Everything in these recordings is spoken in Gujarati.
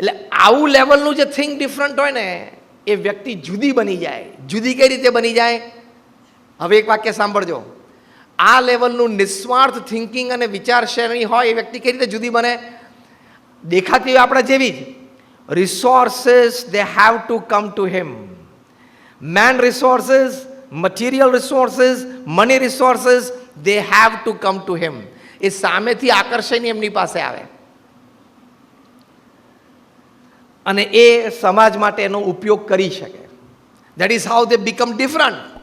એટલે આવું લેવલનું જે થિંક ડિફરન્ટ હોય ને, એ વ્યક્તિ જુદી બની જાય. જુદી કઈ રીતે બની જાય? હવે એક વાક્ય સાંભળજો. આ લેવલનું નિસ્વાર્થ થિંકિંગ અને વિચારસરણી હોય એ વ્યક્તિ કઈ રીતે જુદી બને? દેખાતી હોય આપણા જેવી જ. Resources they have to come to him man resources material resources money resources they have to come to him એ સામેથી આકર્ષણ એમની પાસે આવે. અને એ સમાજ માટે એનો ઉપયોગ કરી શકે. That is how they become different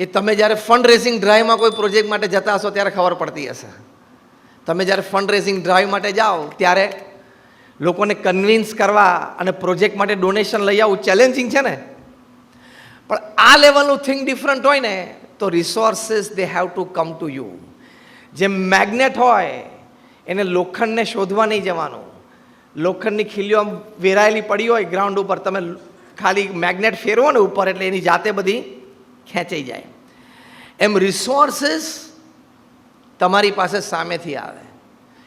એ તમે જ્યારે ફંડ રેઝિંગ ડ્રાઈવમાં કોઈ પ્રોજેક્ટ માટે જતા હશો ત્યારે ખબર પડતી હશે. તમે જ્યારે ફંડ રેઝિંગ ડ્રાઈવ માટે જાઓ ત્યારે લોકોને કન્વિન્સ કરવા અને પ્રોજેક્ટ માટે ડોનેશન લઈ આવવું ચેલેન્જિંગ છે ને? પણ આ લેવલનું થિંગ ડિફરન્ટ હોય ને, તો resources they have to come to you જે મેગ્નેટ હોય, એને લોખંડને શોધવા નહીં જવાનું. લોખંડની ખીલીઓ આમ વેરાયેલી પડી હોય ગ્રાઉન્ડ ઉપર તમે ખાલી મેગ્નેટ ફેરવો ને ઉપર એટલે એની જાતે બધી ખેંચાઈ જાય. એમ રિસોર્સિસ તમારી પાસે સામેથી આવે.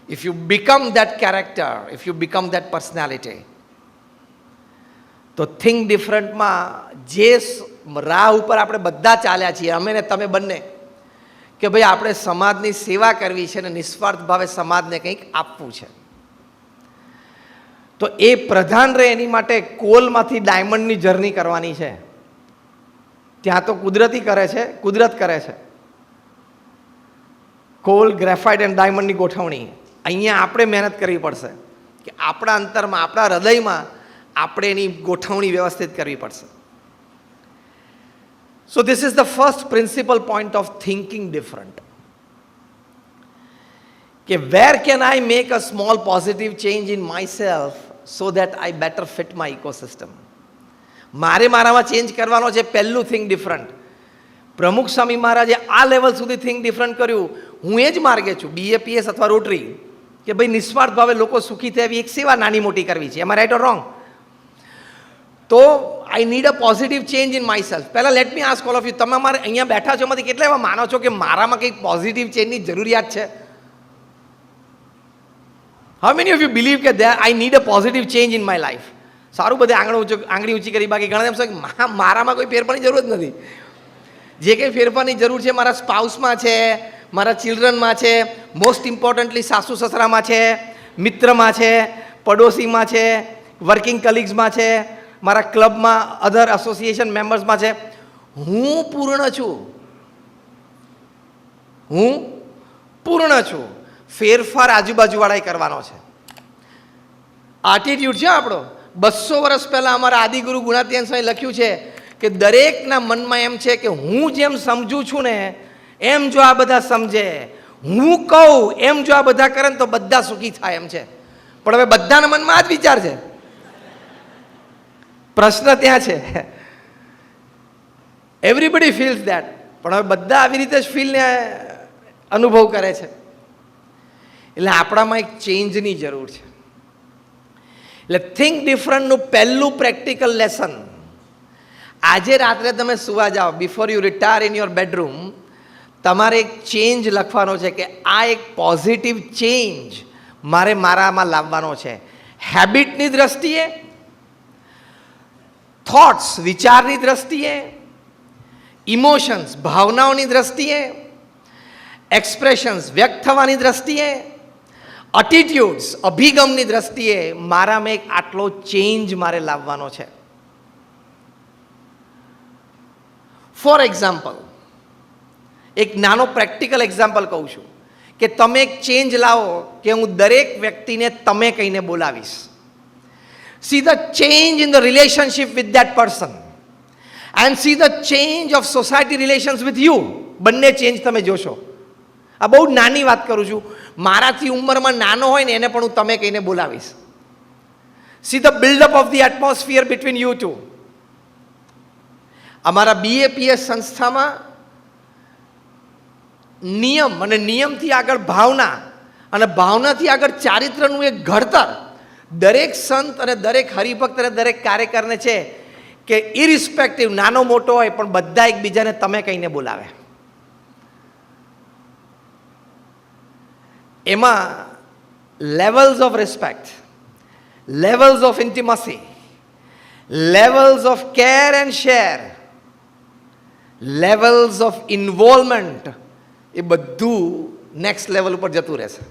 If you become that character if you become that personality તો થિંક ડિફરન્ટમાં જે રાહ ઉપર આપણે બધા ચાલ્યા છીએ, અમે ને તમે બંને, કે ભાઈ આપણે સમાજની સેવા કરવી છે અને નિસ્વાર્થ ભાવે સમાજને કંઈક આપવું છે. તો એ પ્રધાન રહે એની માટે કોલમાંથી ડાયમંડની જર્ની કરવાની છે. ત્યાં તો કુદરતી કરે છે, કુદરત કરે છે. કોલ ગ્રેફાઇટ એન્ડ ડાયમંડની ગોઠવણી. અહીંયા આપણે મહેનત કરવી પડશે કે આપણા અંતરમાં, આપણા હૃદયમાં આપણે એની ગોઠવણી વ્યવસ્થિત કરવી પડશે. So this is the first principle point of thinking different કે where can I make a small positive change in myself so that I better fit my ecosystem મારે મારામાં ચેન્જ કરવાનો છે પહેલું થિંગ ડિફરન્ટ પ્રમુખ સ્વામી મહારાજે આ લેવલ સુધી થિંગ ડિફરન્ટ કર્યું. હું એ જ માર્ગે છું. બીએપીએસ અથવા રોટરી કે ભાઈ નિસ્વાર્થ ભાવે લોકો સુખી થાય એવી એક સેવા નાની મોટી કરવી છે. એમાં રાઈટ ઓર રોંગ તો I need a positive change in myself પહેલાં let me ask all of you તમે અમારે અહીંયા બેઠા છો એમાંથી કેટલા એવા માનો છો કે મારામાં કંઈક પોઝિટિવ ચેન્જની જરૂરિયાત છે? How many of you believe કે there I need a positive change in my life સારું બધે આંગણ ઊંચું, આંગળી ઊંચી કરી બાકી ઘણા એમ છે મારામાં કોઈ ફેરફારની જરૂર જ નથી. જે કંઈ ફેરફારની જરૂર છે મારા સ્પાઉસમાં છે, મારા ચિલ્ડ્રનમાં છે મોસ્ટ ઇમ્પોર્ટન્ટલી સાસુ સસરામાં છે, મિત્રમાં છે, પડોશીમાં છે વર્કિંગ કલિગ્સમાં છે, મારા ક્લબમાં અધર એસોસિએશન મેમ્બર્સમાં છે. હું પૂર્ણ છું. હું પૂર્ણ છું. ફેરફાર આજુબાજુવાળાએ કરવાનો છે. આટીટ્યુડ છે આપણો. બસો વર્ષ પહેલાં અમારા આદિગુરુ ગુણાત્યાન સ્વામી લખ્યું છે કે દરેકના મનમાં એમ છે કે હું જેમ સમજું છું ને, એમ જો આ બધા સમજે. હું કહું, એમ જો આ બધા કરે ને તો બધા સુખી થાય એમ છે. પણ હવે બધાના મનમાં આ જ વિચાર છે. પ્રશ્ન ત્યાં છે. એવરીબડી ફીલ્સ દેટ પણ હવે બધા આવી રીતે જ ફીલને અનુભવ કરે છે. એટલે આપણામાં એક ચેન્જની જરૂર છે. એટલે થિંક ડિફરન્ટનું પહેલું પ્રેક્ટિકલ લેસન આજે રાત્રે તમે સુવા જાઓ before you retire in your bedroom તમારે એક ચેન્જ લખવાનો છે કે આ એક પોઝિટિવ ચેન્જ મારે મારામાં લાવવાનો છે. હેબિટની દ્રષ્ટિએ થોટ્સ વિચારની દ્રષ્ટિએ ઇમોશન્સ ભાવનાઓની દ્રષ્ટિએ એક્સપ્રેશન્સ વ્યક્ત થવાની દ્રષ્ટિએ અટીટ્યુડ્સ અભિગમની દ્રષ્ટિએ મારામાં એક આટલો ચેન્જ મારે લાવવાનો છે. ફોર એક્ઝામ્પલ એક નાનો પ્રેક્ટિકલ એક્ઝામ્પલ કહું છું કે તમે એક ચેન્જ લાવો કે હું દરેક વ્યક્તિને તમે કહીને બોલાવીશ. See the change in the relationship with that person and see the change of society relations with you બંને ચેન્જ તમે જોશો. આ બહુ નાની વાત કરું છું. મારાથી ઉંમરમાં નાનો હોય ને એને પણ હું તમે કહીને બોલાવીશ. See the buildup of the atmosphere between you two અમારા બીએપીએસ સંસ્થામાં નિયમ અને નિયમથી આગળ ભાવના અને ભાવનાથી આગળ ચારિત્રનું એક ઘડતર દરેક સંત અને દરેક હરિભક્ત અને દરેક કાર્યકરને છે કે ઇરિસ્પેક્ટિવ નાનો મોટો હોય પણ બધા એકબીજાને તમે કહીને બોલાવે. એમાં levels of respect levels of intimacy levels of care and share levels of involvement એ બધું નેક્સ્ટ લેવલ ઉપર જતું રહેશે.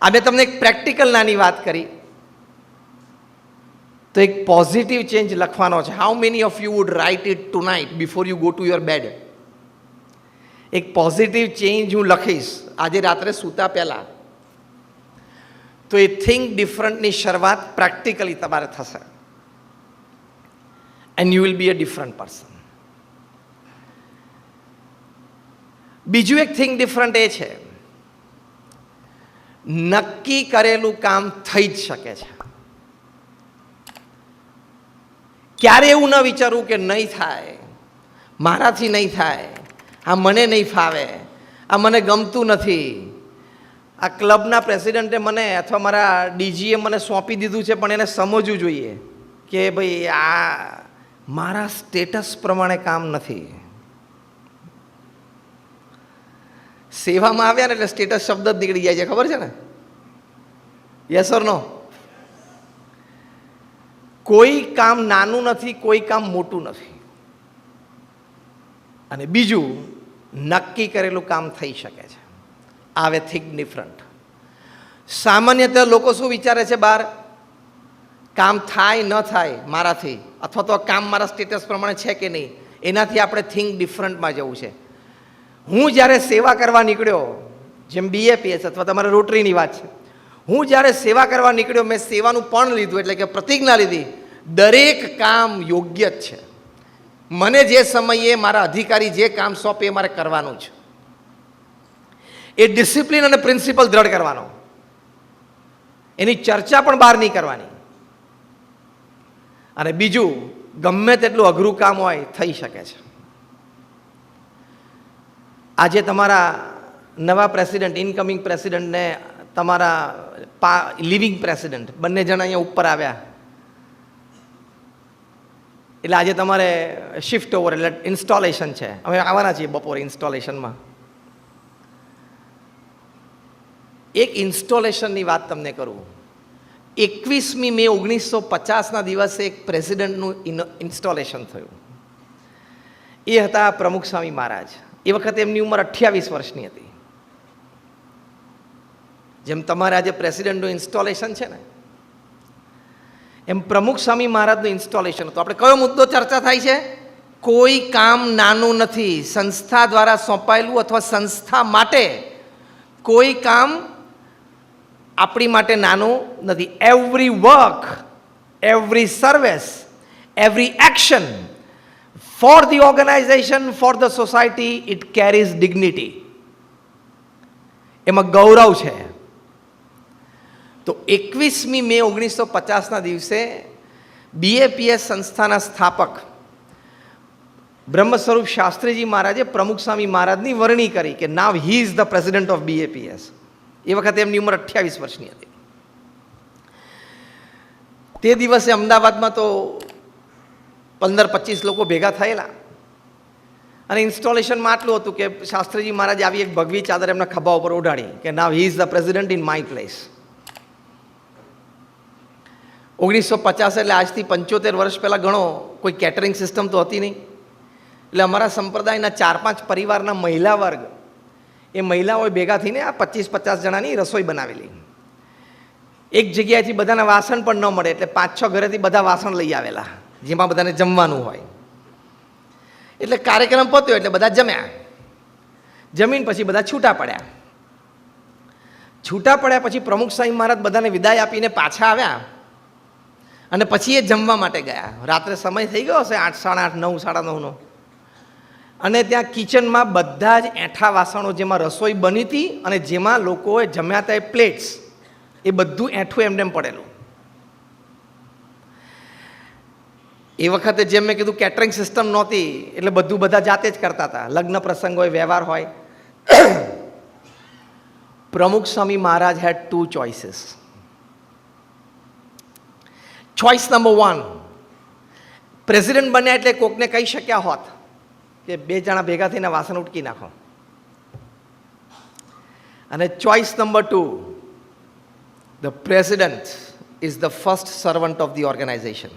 આ મેં તમને એક પ્રેક્ટિકલ નાની વાત કરી. તો એક પોઝિટિવ ચેન્જ લખવાનો છે. How many of you would write it tonight before you go to your bed એક પોઝિટિવ ચેન્જ હું લખીશ. આજે રાત્રે સૂતા પહેલાં. તો એ થિંક ડિફરન્ટની શરૂઆત પ્રેક્ટિકલી તમારે થશે. And you will be a different person બીજું એક થિંક ડિફરન્ટ એ છે. નક્કી કરેલું કામ થઈ જ શકે છે. ક્યારે એવું ન વિચારવું કે નહીં થાય, મારાથી નહીં થાય, આ મને નહીં ફાવે આ મને ગમતું નથી. આ ક્લબના પ્રેસિડેન્ટે મને અથવા મારા ડીજીએ મને સોંપી દીધું છે, પણ એને સમજવું જોઈએ કે ભાઈ આ મારા સ્ટેટસ પ્રમાણે કામ નથી. સેવામાં આવ્યા ને એટલે સ્ટેટસ શબ્દ જ નીકળી જાય છે, ખબર છે ને? યસ ઓર નો કોઈ કામ નાનું નથી, કોઈ કામ મોટું નથી. અને બીજું નક્કી કરેલું કામ થઈ શકે છે. આવે થિંક ડિફરન્ટ. સામાન્યતઃ લોકો શું વિચારે છે બહાર? કામ થાય, ન થાય, મારાથી, અથવા તો કામ મારા સ્ટેટસ પ્રમાણે છે કે નહીં, એનાથી આપણે થિંક ડિફરન્ટમાં જવું છે. હું જ્યારે સેવા કરવા નીકળ્યો, જેમ બીએપીએસ અથવા તમારા રોટરીની વાત છે, હું જ્યારે સેવા કરવા નીકળ્યો, મેં સેવાનું પણ લીધું, એટલે કે પ્રતિજ્ઞા લીધી, દરેક કામ યોગ્ય જ છે. મને જે સમયે મારા અધિકારી જે કામ સોંપે એ મારે કરવાનું છે. એ ડિસિપ્લિન અને પ્રિન્સિપલ દ્રઢ કરવાનો. એની ચર્ચા પણ બહાર નહીં કરવાની. અને બીજું, ગમે તેટલું અઘરું કામ હોય, થઈ શકે છે. આજે તમારા નવા પ્રેસિડેન્ટ ઇનકમિંગ પ્રેસિડેન્ટને તમારા પા લિવિંગ પ્રેસિડેન્ટ બંને જણા અહીંયા ઉપર આવ્યા. એટલે આજે તમારે શિફ્ટ ઓવર એટલે ઇન્સ્ટોલેશન છે. અમે આવવાના છીએ બપોરે ઇન્સ્ટોલેશનમાં એક ઇન્સ્ટોલેશનની વાત તમને કરું. એકવીસમી મે ઓગણીસો પચાસના દિવસે એક પ્રેસિડેન્ટનું ઇન્સ્ટોલેશન થયું. એ હતા પ્રમુખ સ્વામી મહારાજ. એ વખતે એમની ઉંમર અઠ્યાવીસ વર્ષની હતી. જેમ તમારે આજે પ્રેસિડેન્ટનું ઇન્સ્ટોલેશન છે ને એમ પ્રમુખ સ્વામી મહારાજનું ઇન્સ્ટોલેશન હતું. આપણે કયો મુદ્દો ચર્ચા થાય છે? કોઈ કામ નાનું નથી. સંસ્થા દ્વારા સોંપાયેલું અથવા સંસ્થા માટે કોઈ કામ આપણી માટે નાનું નથી. Every work every service every action for the organization for the society it carries dignity એમાં ગૌરવ છે. તો એકવીસમી મે ઓગણીસો પચાસના દિવસે બીએપીએસ સંસ્થાના સ્થાપક બ્રહ્મ સ્વરૂપ શાસ્ત્રીજી મહારાજે પ્રમુખ સ્વામી મહારાજની વરણી કરી કે now he is the president of BAPS એ વખતે એમની ઉંમર અઠ્યાવીસ વર્ષની હતી. તે દિવસે અમદાવાદમાં તો પંદર પચીસ લોકો ભેગા થયેલા. અને ઇન્સ્ટોલેશનમાં આટલું હતું કે શાસ્ત્રીજી મહારાજ આવી એક ભગવી ચાદર એમના ખભા ઉપર ઓઢાડી કે now he is the president in my place ઓગણીસો પચાસ એટલે આજથી પંચોતેર વર્ષ પહેલાં ગણો કોઈ કેટરિંગ સિસ્ટમ તો હતી નહીં. એટલે અમારા સંપ્રદાયના ચાર પાંચ પરિવારના મહિલા વર્ગ, એ મહિલાઓએ ભેગા થઈને આ પચીસ પચાસ જણાની રસોઈ બનાવેલી. એક જગ્યાએથી બધાના વાસણ પણ ન મળે એટલે પાંચ છ ઘરેથી બધા વાસણ લઈ આવેલા, જેમાં બધાને જમવાનું હોય. એટલે કાર્યક્રમ પત્યો એટલે બધા જમ્યા. જમીન પછી બધા છૂટા પડ્યા. છૂટા પડ્યા પછી પ્રમુખ સ્વામી મહારાજ બધાને વિદાય આપીને પાછા આવ્યા. અને પછી એ જમવા માટે ગયા. રાત્રે સમય થઈ ગયો હશે, આઠ, સાડા આઠ, નવ, સાડા નવનો. અને ત્યાં કિચનમાં બધા જ એઠા વાસણો જેમાં રસોઈ બની હતી અને જેમાં લોકોએ જમ્યા હતા એ પ્લેટ્સ. એ બધું એઠું એમનેમ એમ પડેલું. એ વખતે જેમ મેં કીધું કેટરિંગ સિસ્ટમ નહોતી, એટલે બધું બધા જાતે જ કરતા હતા. લગ્ન પ્રસંગ હોય, વ્યવહાર હોય. Pramukh Swami Maharaj had two choices choice number one president બન્યા એટલે કોકને કહી શક્યા હોત કે બે જણા ભેગા થઈને વાસણ ઉટકી નાખો. અને choice number two the president is the first servant of the organization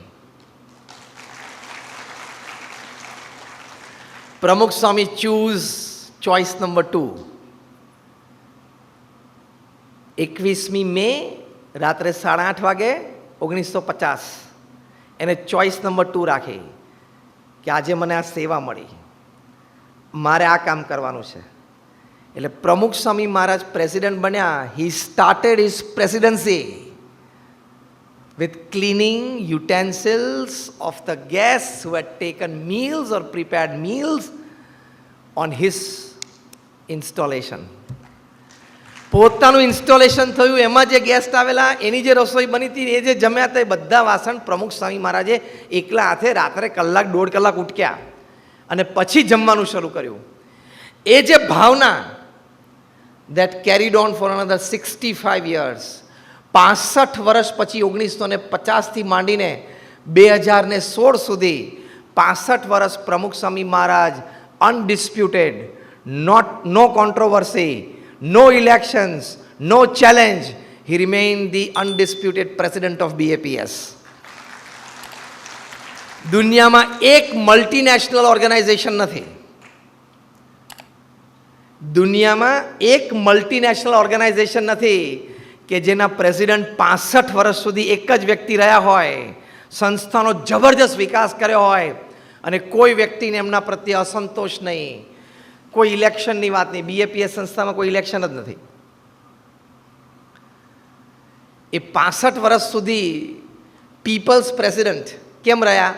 Pramukh Swami choose choice number two એકવીસમી મે રાત્રે સાડા આઠ વાગે ઓગણીસો પચાસ એને ચોઈસ નંબર ટુ રાખી કે આજે મને આ સેવા મળી મારે આ કામ કરવાનું છે એટલે પ્રમુખ સ્વામી મહારાજ પ્રેસિડેન્ટ બન્યા he started his presidency with cleaning utensils of the guests who had taken meals or prepared meals on his installation. પોતાનું ઇન્સ્ટોલેશન થયું, એમાં જે ગેસ્ટ આવેલા, એની જે રસોઈ બની હતી, એ જે જમ્યા હતા, એ બધા વાસણ પ્રમુખ સ્વામી મહારાજે એકલા હાથે રાત્રે કલાક, દોઢ કલાક ઉટક્યા અને પછી જમવાનું શરૂ કર્યું. એ જે ભાવના that carried on for another sixty five years પાસઠ વર્ષ પછી ઓગણીસો ને પચાસથી માંડીને બે હજાર ને સોળ સુધી પાસઠ વર્ષ Pramukh Swami Maharaj undisputed not no controversy no elections no challenge He remained the undisputed president of BAPS દુનિયામાં એક મલ્ટીનેશનલ ઓર્ગેનાઇઝેશન નથી. દુનિયામાં એક મલ્ટીનેશનલ ઓર્ગેનાઇઝેશન નથી કે જેના પ્રેસિડેન્ટ પાસઠ વર્ષ સુધી એક જ વ્યક્તિ રહ્યા હોય, સંસ્થાનો જબરજસ્ત વિકાસ કર્યો હોય, અને કોઈ વ્યક્તિને એમના પ્રત્યે અસંતોષ નહીં. કોઈ ઇલેક્શનની વાત નહીં. બીએપીએસ સંસ્થામાં કોઈ ઇલેક્શન જ નથી. એ પાસઠ વર્ષ સુધી પીપલ્સ પ્રેસિડન્ટ કેમ રહ્યા?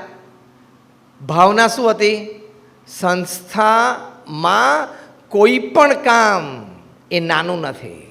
ભાવના શું હતી? સંસ્થામાં કોઈ પણ કામ એ નાનું નથી.